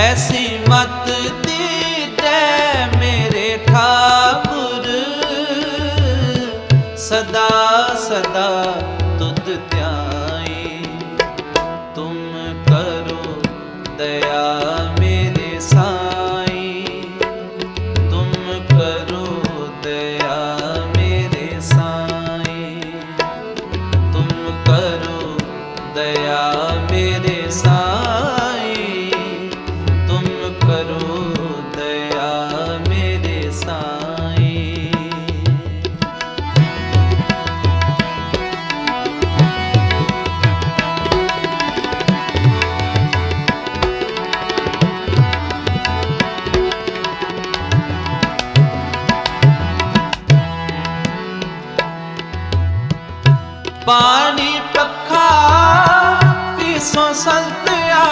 ਐਸੀ ਮਤ ਦੀਜੈ ਮੇਰੇ ਠਾਕੁਰ ਸਦਾ ਸਦਾ ਤੁਧ ਧਿਆਈ ਤੁਮ ਕਰੋ ਦਇਆ ਮੇਰੇ ਸਾਈ ਤੁਮ ਕਰੋ ਦਇਆ ਮੇਰੇ ਸਾਈ ਤੁਮ ਕਰੋ ਦਇਆ ਮੇਰੇ ਬਾਣੀ ਪੱਖਾ ਤਿਸੋ ਸੰਤਿਆ